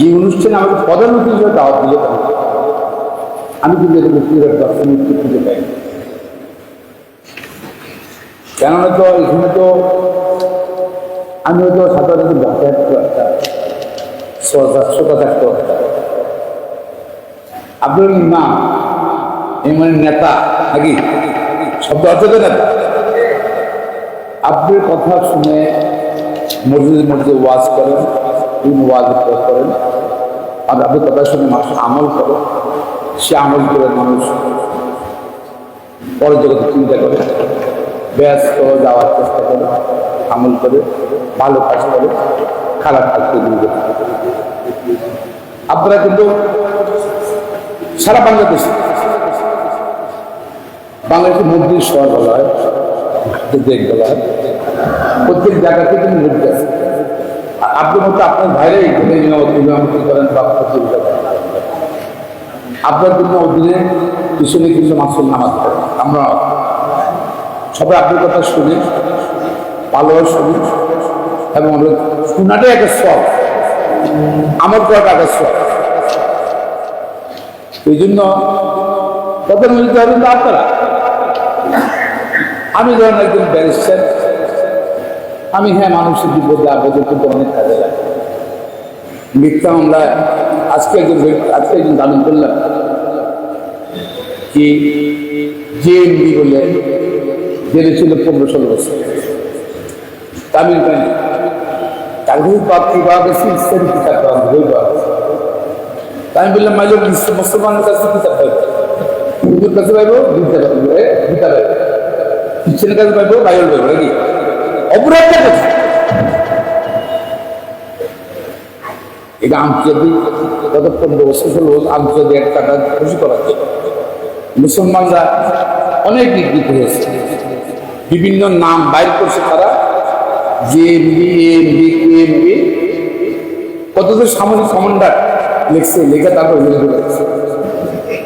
এই অনুষ্ঠানে আমাকে প্রধান অতিথি হিসেবে দাওয়াত দিলে, আমি কিন্তু এটা ব্যক্তিগত দর্শন উত্তর খুঁজে পাইনি কেননা তো এখানে তো আমি হয়তো সাধারণত বসে থাকতে পারতাম শ্রোতা থাকতে পারতাম। আপনার এই মানে নেতা নাকি? শব্দ অর্থ নেতা? আপনার কথা শুনে মসজিদের মধ্যে ওয়াজ করেন। বিভিন্ন ওয়াজ করেন। আর আপনার কথা শুনে মানুষ আমল করে। সে আমল করে মানুষ পরের জগতে চিন্তা করে, ব্যস্ত যাওয়ার চেষ্টা করে, আমল করে, ভালো কাজ করে, খারাপ কাজ করে দিয়ে আপনারা কিন্তু সারা বাংলাদেশে, বাংলাদেশের মন্দির শহর বলা হয় দেখ প্রত্যেক জায়গাতে কিন্তু মন্দির আছে। আপনি মতো আপনার ভাইরাই এখানে করেন বা আপনার জন্য অধীনে পিছনে কিছু মাসুল নামাজ আমরা সবাই আপনার কথা শুনি ভালো শুনি, এবং শোনাটাই একটা সব আমার করাটা একটা সব এই জন্য প্রধানমন্ত্রী হবেন তো আপনারা, আমি ধরেন একজন ব্যারিস্টার আমি হ্যাঁ মানুষের বিপদে আপদে কিন্তু অনেক কাজে লাগে। মিথ্যা আমরা আজকে একজন আজকে একজন দাবি করলাম কি যে এমডি বলে জেলে ছিল পনেরো ষোলো বছর। তামিল পানি তাকে প্রাপ্তি বা গেছে ইসলামী কিতাব পাওয়া বই পাওয়া। আমি বললাম মাইল মুসলমানের কাছে কিতাব পাইব? হিন্দুর কাছে পাইব গীতা পাইব গীতা পাইব। খ্রিস্টানের কাছে পাইব, বাইবেল পাইব, নাকি? অপরাধটা কোথায় এটা বছর হলো একটা কাজ খুশি করা মুসলমানরা অনেক বিকৃত হয়েছে। বিভিন্ন নাম বাইর করছে তারা। জেএমবি এমবি এমবি কত তো সামরিক কমান্ডার লিখছে, লেখে তারপর অভিযোগ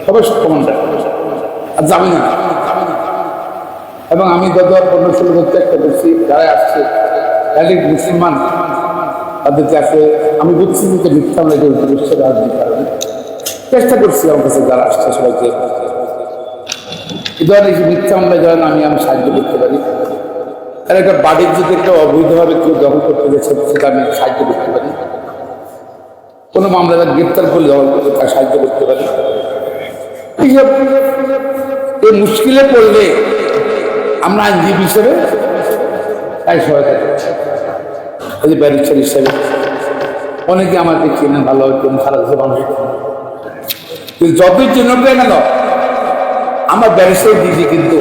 সবাই কমান্ডার। আর জানি না। এবং আমি গত পনেরো ষোলো বছর একটা করছি যারা আসছে, তাদের মুসলমান তাদের কাছে আমি বুঝছি যে মিথ্যা আমরা যে উদ্দেশ্য রাজনীতি কারণে। চেষ্টা করছি আমার কাছে যারা আসছে সবাইকে। এই ধরনের যে মিথ্যা মামলা যেন আমি আমি সাহায্য করতে পারি। আর একটা বাড়ির যদি একটা অবৈধভাবে কেউ দখল করতে গেছে, সেটা আমি সাহায্য করতে পারি। কোনো মামলা মামলাটা গ্রেপ্তার করলে দখল করতে তাকে সাহায্য করতে পারি। এই মুশকিলে পড়লে আমরা আইনজীবী হিসেবে তাই সহায়তা করছি। যে ব্যারিস্টার হিসেবে অনেকে আমাকে চেনেন, ভালো চেনেন খারাপ মানুষ যতই চেনক না কেন, আমার ব্যারিস্টার দিয়েছি কিন্তু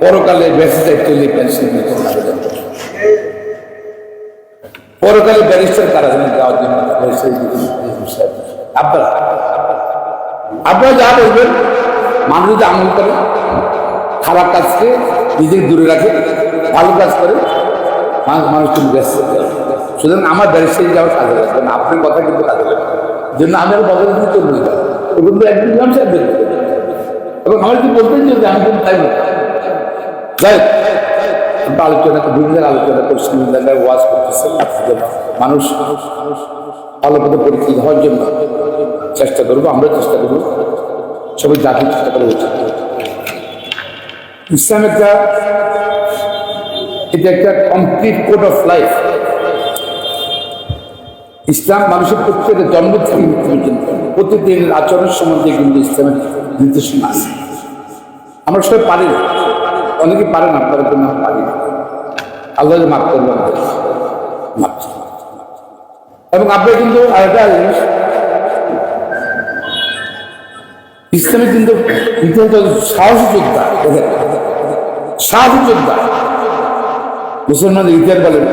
পরকালে ব্যারিস্টার চলে করে। পরকালে ব্যারিস্টার কারা জানেন? যাওয়ার জন্য আপনারা আপনারা যা বলবেন, মানুষ যদি আমল করে খারাপ কাজকে নিজেকে দূরে রাখে, ভালো কাজ করে, মানুষ মানুষ ব্যস্ত সুতরাং আমার ব্যারিস্টারি যাওয়ার কাজে লাগবে না আপনার কথা কিন্তু কাজে লাগবে জন্য আমি আর বদল দিতে বলি না। ও কিন্তু একদিন সাহেব বের এবং আমার কি বলতেন যে আমি কিন্তু তাই যাই আমরা আলোচনা বিভিন্ন আলোচনা করছি বিভিন্ন জায়গায় ওয়াজ করতেছে, আপনাদের মানুষ ভালো পথে পরিচিত হওয়ার জন্য চেষ্টা করব, আমরা চেষ্টা করব, সবাই জাতির চেষ্টা করা উচিত ইসলাম একটা এটা একটা complete code of life Islam মানুষের প্রত্যেকের জন্ম থেকে পর্যন্ত, প্রতিদিনের আচরণের সম্বন্ধে কিন্তু ইসলামের নির্দেশনা আছে। আমরা সবাই পারি না। অনেকে পারে না, আপনারা জন্য পারি না। আল্লাহ মাফ করবেন। এবং আপনার কিন্তু আরেকটা জিনিস ইসলামে কিন্তু সাহসী যোদ্ধা। দেখেন সাহসী যোদ্ধা মুসলমানদের ইতিহাস বলেন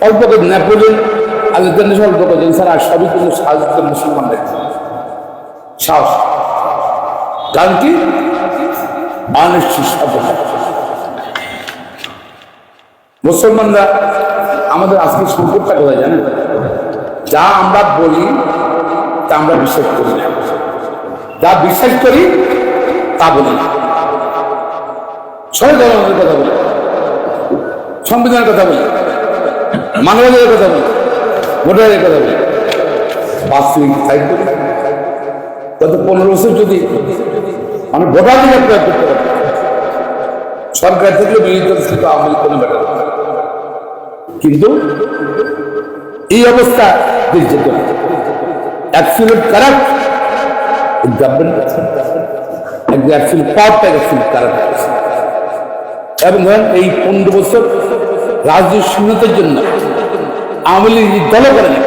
অল্প করে নেপোলিয়ন আলেকজান্ডার অল্প করেছেন স্যার আর সবই কিন্তু সাহস মুসলমানদের সাহস। কারণ কি? সফলতা মুসলমানরা আমাদের আজকে সম্পর্কটা কোথায় জানেন? যা আমরা বলি, তা আমরা বিশ্বাস করি না। যা বিশ্বাস করি, তা বলি না। ছয় ধরনের কথা বলি। সংবিধানের কথা বলি, মানবাধিকারের কথা বলি, ভোটারের কথা বলি। বাস্তবিক করি। গত পনেরো বছর যদি মানে ভোটাধিকার প্রয়োগ করতে পারে, সরকার থেকে ছিল আওয়ামী লীগ কোনো কিন্তু এই অবস্থা দেশ অ্যাবসুলেট কারেক্ট একদম অ্যাবসুলেট পাওয়ারটা অ্যাবসুলেট কারেক্ট এবং এই পনেরো বছর রাজনৈতিক শূন্যতার জন্য আওয়ামী লীগ নিজের দলও করে না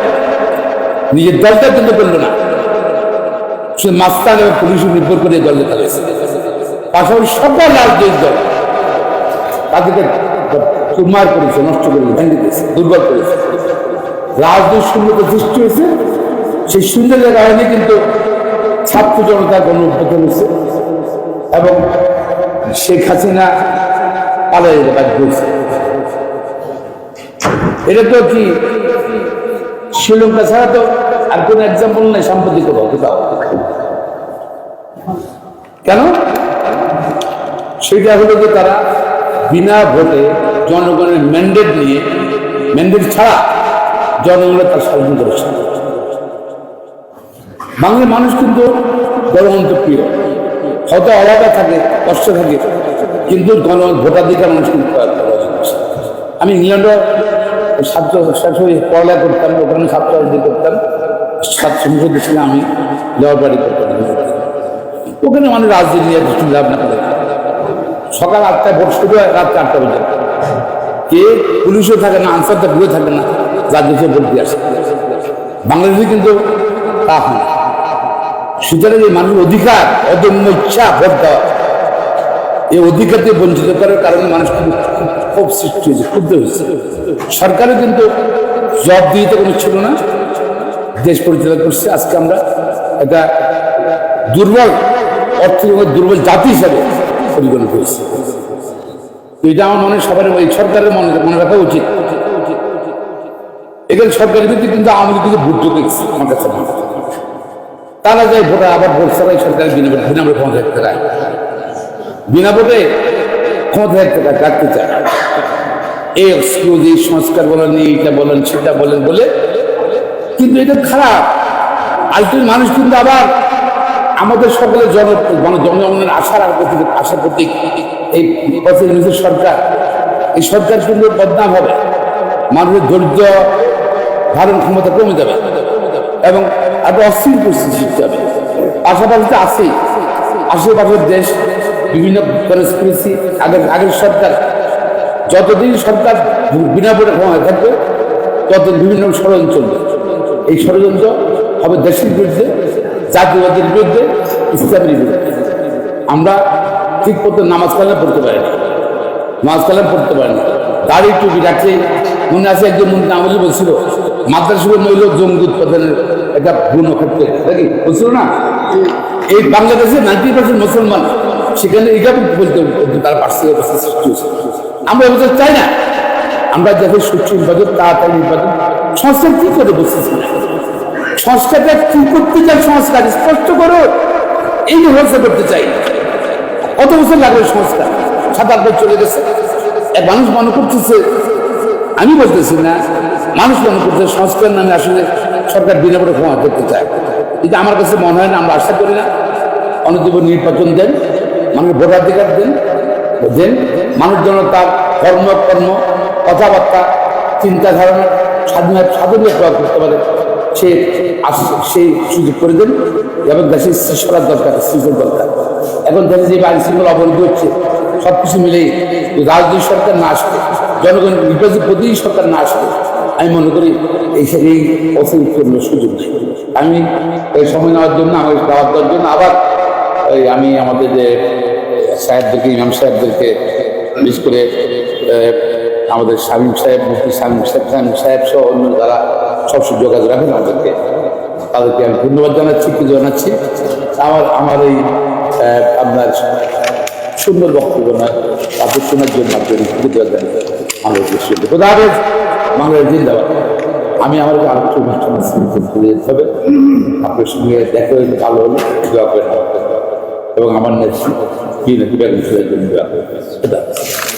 নিজের দলটা কিন্তু করল না। সে মাস্তান এবং পুলিশ নির্ভর করে দলটা চালিয়েছে পাশাপাশি সকল রাজনৈতিক দল তাদেরকে কুমার করেছে, নষ্ট করেছে, ভেঙে দিয়েছে, দুর্বল করেছে। রাজনৈতিক শূন্যতা সৃষ্টি হয়েছে। সেই শূন্যতার কারণে কিন্তু ছাত্র জনতা গণ হয়েছে। এবং শেখ হাসিনা পালাই এটা তো কি? শ্রীলঙ্কা ছাড়া তো আর কোন এক্সাম্পল নেই সাম্প্রতিক কোথাও কেন? সেটা হলো যে তারা বিনা ভোটে জনগণের ম্যান্ডেট নিয়ে ম্যান্ডেট ছাড়া জনগণের তার শাসন করেছে। বাংলার মানুষ কিন্তু গণতন্ত্র প্রিয়। হয়তো অভাবে থাকে, কষ্ট থাকে। কিন্তু গণ ভোটাধিকার ভালোবাসে। আমি ইংল্যান্ডও ছাত্র শাশুড়ি পড়ালেখা করতাম, ওখানে ছাত্র করতাম। ছাত্র সংসদে ছিলাম আমি লেবার বাড়ি করতাম। ওখানে মানে রাজনীতি নিয়ে কিছু লাভ না করে। সকাল আটটায় ভোট শুরু হয়, রাত চারটা পর্যন্ত কে পুলিশও থাকে না আনসারটা ঘুরে থাকে না রাজনীতি ভোট দিয়ে আসে। বাংলাদেশে কিন্তু তা হয়। সুতরাং এই মানুষের অধিকার, অদম্য ইচ্ছা ভোট দেওয়া। এই অধিকার থেকে বঞ্চিত করার কারণে মানুষ কিন্তু খুব সৃষ্টি হয়েছে, ক্ষুব্ধ হয়েছে। সরকারও কিন্তু জব দিতে কোনো ছিল না। দেশ পরিচালনা করছে। আজকে আমরা একটা দুর্বল অর্থনৈতিক দুর্বল জাতি হিসাবে পরিগণিত হয়েছে। এটা আমার মনে সবার সরকারের মনে মনে রাখা উচিত। এখানে সরকারের ভিত্তি কিন্তু লীগ কিন্তু ভোট দেখছে আমার কাছে তারা যায় ভোটার আবার ভোট ছাড়াই সরকার বিনা ভোটে বিনা ভোটে ক্ষমতা চায় বিনা ক্ষমতা চায় রাখতে চায়? এই সংস্কার বলেন, এইটা বলেন, সেটা বলেন বলে, কিন্তু এটা খারাপ। আলটিমেট মানুষ কিন্তু আবার আমাদের সকলে জন মানে জনগণের আশার আর প্রতীক আশার প্রতীক। এই পথে নিজের সরকার। এই সরকার কিন্তু বদনাম হবে। মানুষের ধৈর্য ধারণ ক্ষমতা কমে যাবে এবং একটা অস্থির পরিস্থিতি সৃষ্টি হবে। পাশাপাশি তো আছেই। আশেপাশের দেশ বিভিন্ন কনস্পিরেসি আগের আগের সরকার। যতদিন সরকার বিনা ভোটে ক্ষমতায় থাকবে, ততদিন বিভিন্ন ষড়যন্ত্র। এই ষড়যন্ত্র হবে দেশের বিরুদ্ধে, জাতীয়বাদের বিরুদ্ধে, ইসলামের বিরুদ্ধে। আমরা ঠিক মতো নামাজ কালাম পড়তে পারি না। নামাজ কালাম পড়তে পারি না। দাড়ি টুপি রাখছে মনে আছে একজন আমলি বলছিল, মাদ্রাসা মহিলা জঙ্গি উৎপাদনের একটা গুণ ক্ষেত্রে। নাকি? বলছিল না? এই বাংলাদেশে নাইনটি পার্সেন্ট মুসলমান সেখানে এটা বলতে তার পার্শ্বিক অবস্থা সৃষ্টি হয়েছে। আমরা এবছর চাই না। আমরা যাতে সুচ্ছ নির্বাচন তাড়াতাড়ি নির্বাচন সংস্কার কি করে বসতেছি না সংস্কারটা কি করতে চান সংস্কার স্পষ্ট করো। এই ব্যবস্থা করতে চাই। কত বছর লাগবে সংস্কার? সাত, আট বছর চলে গেছে। এক মানুষ মনে করতেছে, আমি বলতেছি না, মানুষ মনে করছে সংস্কার নামে আসলে সরকার বিনা করে ক্ষমা করতে চায়। এটা আমার কাছে মনে হয় না, আমরা আশা করি না। অনুদীপ নির্বাচন দেন। মানুষ ভোটাধিকার দেন দেন মানুষ যেন তার কর্ম কর্ম, কথাবার্তা চিন্তা ধারণা স্বাধীনতা স্বাধীনতা প্রয়োগ করতে পারে, সে সেই সুযোগ করে দেন। এবং দেশের শৃঙ্খলার দরকার, শৃঙ্খল দরকার। এখন দেশে যে আইন শৃঙ্খলা অবরোধ হচ্ছে সব কিছু মিলেই রাজনৈতিক সরকার না আসবে জনগণ নির্বাচিত প্রতিনিধি সরকার না আসবে আমি মনে করি এই এই অসুবিধা সুযোগ। আমি এই সময় নেওয়ার জন্য, আমার দাওয়াত দেওয়ার জন্য আবার আমি আমাদের যে সাহেবদেরকে, ইমাম সাহেবদেরকে, বিশেষ করে আমাদের শামীম সাহেব, মুফতি শামীম সাহেব শামীম সাহেব সহ অন্য যারা সবসময় যোগাযোগ রাখেন আমাদেরকে, তাদেরকে আমি ধন্যবাদ জানাচ্ছি কি জানাচ্ছি। আমার আমার এই আপনার সুন্দর বক্তব্য নয় তাদের শোনার জন্য আপনাদের উদ্দেশ্য খোদা হাফেজ, বাংলাদেশ জিন্দাবাদ। আমি আমার আরেকটু অনুষ্ঠান হবে। আপনার সঙ্গে দেখা হয়ে ভালো হলো। এবং আমার নেত্রী কি নাকি বেগম জন্য দোয়া করেন খোদা হাফেজ।